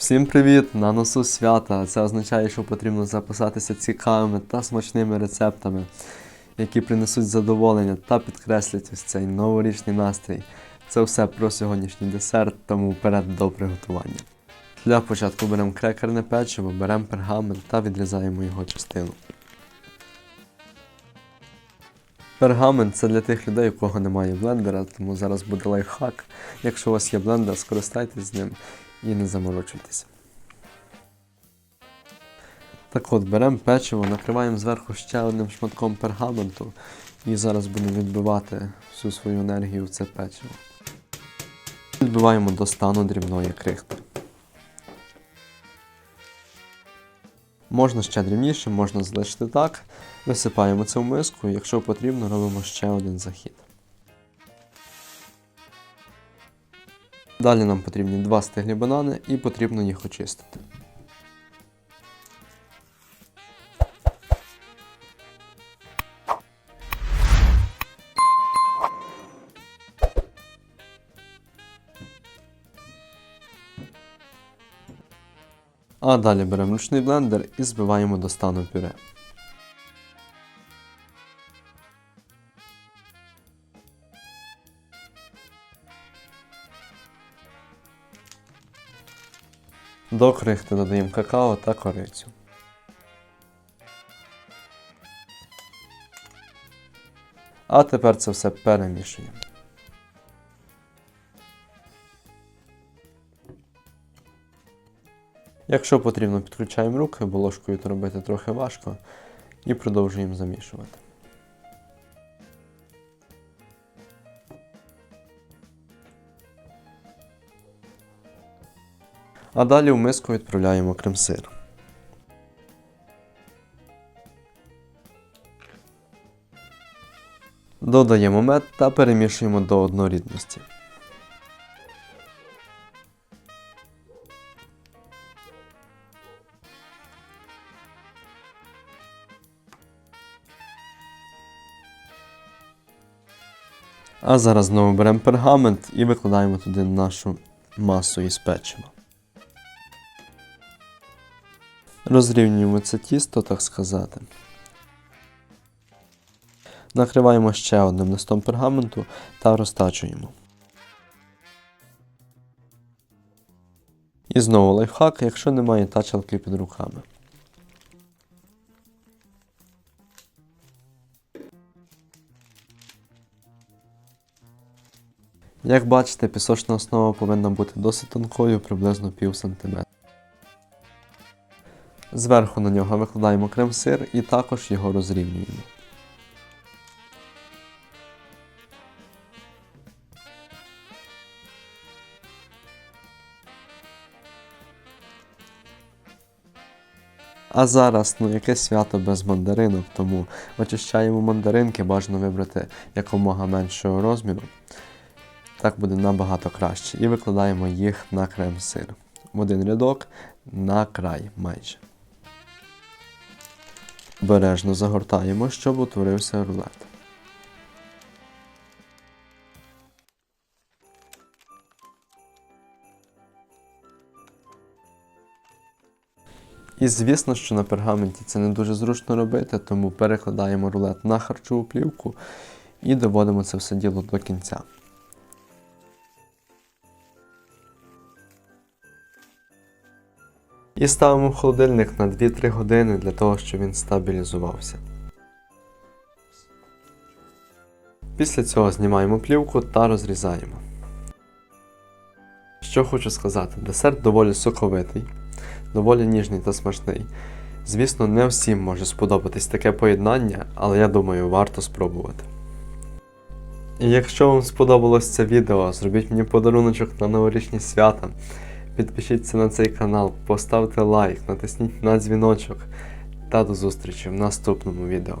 Всім привіт! На носу свята. Це означає, що потрібно записатися цікавими та смачними рецептами, які принесуть задоволення та підкреслять ось цей новорічний настрій. Це все про сьогоднішній десерт, тому вперед до приготування. Для початку беремо крекерне печиво, беремо пергамент та відрізаємо його частину. Пергамент це для тих людей, у кого немає блендера, тому зараз буде лайфхак. Якщо у вас є блендер, скористайтесь з ним і не заморочуйтесь. Так от, беремо печиво, накриваємо зверху ще одним шматком пергаменту і зараз будемо відбивати всю свою енергію в це печиво. Відбиваємо до стану дрібної крихти. Можна ще дрібніше, можна залишити так. Висипаємо це в миску, якщо потрібно, робимо ще один захід. Далі нам потрібні два стиглі банани і потрібно їх очистити. А далі беремо ручний блендер і збиваємо до стану пюре. До крихти додаємо какао та корицю. А тепер це все перемішуємо. Якщо потрібно, підключаємо руки, бо ложкою то робити трохи важко, і продовжуємо замішувати. А далі в миску відправляємо крем-сир. Додаємо мед та перемішуємо до однорідності. А зараз знову беремо пергамент і викладаємо туди нашу масу із печива. Розрівнюємо це тісто, так сказати. Накриваємо ще одним листом пергаменту та розтачуємо. І знову лайфхак, якщо немає тачалки під руками. Як бачите, пісочна основа повинна бути досить тонкою, приблизно пів сантиметра. Зверху на нього викладаємо крем-сир і також його розрівнюємо. А зараз, ну яке свято без мандаринок, тому очищаємо мандаринки, бажано вибрати якомога меншого розміру. Так буде набагато краще. І викладаємо їх на крем-сир. В один рядок на край майже. Бережно загортаємо, щоб утворився рулет. І звісно, що на пергаменті це не дуже зручно робити, тому перекладаємо рулет на харчову плівку і доводимо це все діло до кінця. І ставимо в холодильник на 2-3 години для того, щоб він стабілізувався. Після цього знімаємо плівку та розрізаємо. Що хочу сказати, десерт доволі соковитий, доволі ніжний та смачний. Звісно, не всім може сподобатись таке поєднання, але я думаю, варто спробувати. І якщо вам сподобалось це відео, зробіть мені подаруночок на новорічні свята. Підпишіться на цей канал, поставте лайк, натисніть на дзвіночок та до зустрічі в наступному відео.